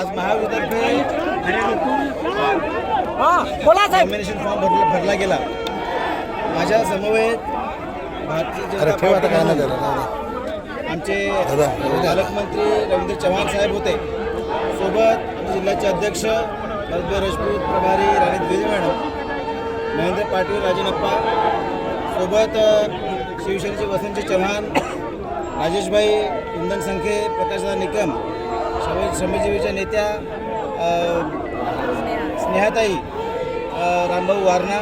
आज बोला साहेब. Nomination form भरला भरला गेला. माझ्या समवेत भारतीय अरे जनता ठेव आता काय नाही पार्टीचे झालं. आमचे पालकमंत्री रवींद्र चव्हाण साहेब होते. सोबत जिल्ह्याचे अध्यक्ष भरतभाई राजपूत प्रभारी राणी द्विवेदी मॅडम महेंद्र पाटील राजनप्पा. सोबत शिवसेनेचे वसंतजी चव्हाण राजेशभाई कुंदन संखे प्रकाशदा निकम. श्रम श्रमजीवीच्या नेत्या स्नेहाताई रामभाऊ वारणा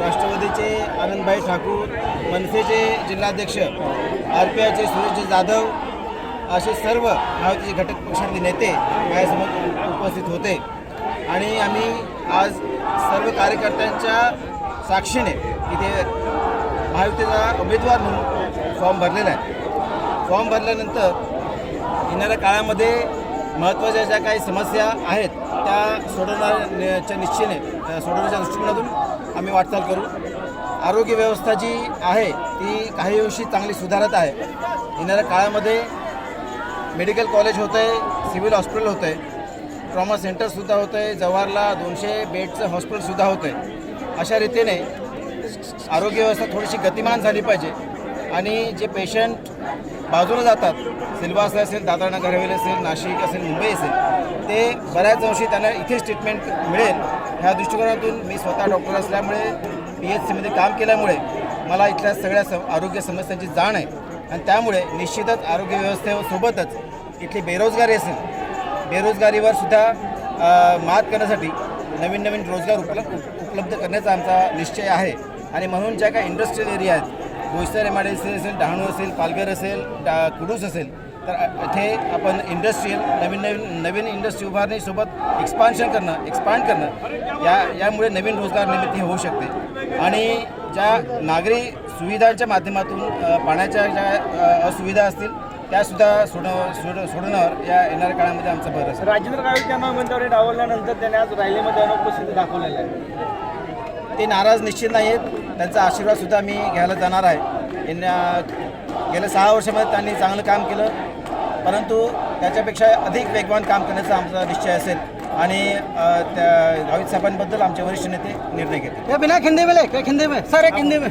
राष्ट्रवादीचे आनंदभाई ठाकूर मनसेचे जिल्हाध्यक्ष आर पी आयचे सुरेश जाधव असे सर्व महायुतीचे घटक पक्षातले नेते माझ्यासमोर उपस्थित होते. आणि आम्ही आज सर्व कार्यकर्त्यांच्या साक्षीने इथे महायुतीचा उमेदवार म्हणून फॉर्म भरलेला आहे. फॉर्म भरल्यानंतर येणाऱ्या काळामध्ये महत्त्वाच्या ज्या काही समस्या आहेत त्या सोडवण्याच्या निश्चयने सोडवण्याच्या दृष्टिकोनातून आम्ही वाटचाल करू. आरोग्य व्यवस्था जी आहे ती काही अंशी चांगली सुधारत आहे. येणाऱ्या काळामध्ये मेडिकल कॉलेज होतं आहे सिव्हिल हॉस्पिटल होतं आहे ट्रॉमा सेंटरसुद्धा होतं आहे जवाहरला दोनशे बेडचं हॉस्पिटलसुद्धा होतं आहे अशा रीतीने आरोग्य व्यवस्था थोडीशी गतिमान झाली पाहिजे. आणि जे पेशंट बाजूला जातात सिल्वासा असेल दादरा नगर हवेली असेल नाशिक असेल मुंबई असेल ते बऱ्याच अंशी त्यांना इथेच ट्रीटमेंट मिळेल. ह्या दृष्टिकोनातून मी स्वतः डॉक्टर असल्यामुळे पी एच सीमध्ये काम केल्यामुळे मला इथल्या सगळ्या स आरोग्य समस्यांची जाण आहे. आणि त्यामुळे निश्चितच आरोग्य व्यवस्थेसोबतच इथली बेरोजगारी असेल बेरोजगारीवर सुद्धा मात करण्यासाठी नवीन नवीन रोजगार उपलब्ध उपलब्ध करण्याचा आमचा निश्चय आहे. आणि म्हणून ज्या काही इंडस्ट्रियल एरिया आहेत Boisar M I D C असेल डहाणू असेल पालघर असेल डा कुडूस असेल तर इथे आपण इंडस्ट्रियल नवीन नवीन नवीन इंडस्ट्री उभारणीसोबत एक्सपान्शन करणं एक्सपांड करणं या यामुळे नवीन रोजगार निर्मिती होऊ शकते. आणि ज्या नागरी सुविधांच्या माध्यमातून पाण्याच्या ज्या असुविधा असतील त्यासुद्धा सोडव सोड सोडवण्यावर या येणाऱ्या काळामध्ये आमचा भर असेल. राजेंद्र गावित यांना उमेदवारी डावलल्यानंतर त्याने आज रॅलीमध्ये अनुपस्थिती दाखवलेला आहे. ते नाराज निश्चित नाही आहेत त्यांचा आशीर्वादसुद्धा मी घ्यायला जाणार आहे. गेल्या सहा वर्षामध्ये त्यांनी चांगलं काम केलं. परंतु त्याच्यापेक्षा अधिक वेगवान काम करण्याचा आमचा निश्चय असेल. आणि त्या गावित साहेबांबद्दल आमचे वरिष्ठ नेते निर्णय घेतले. बिना खिंदे में खिंदे में सर खिंदे में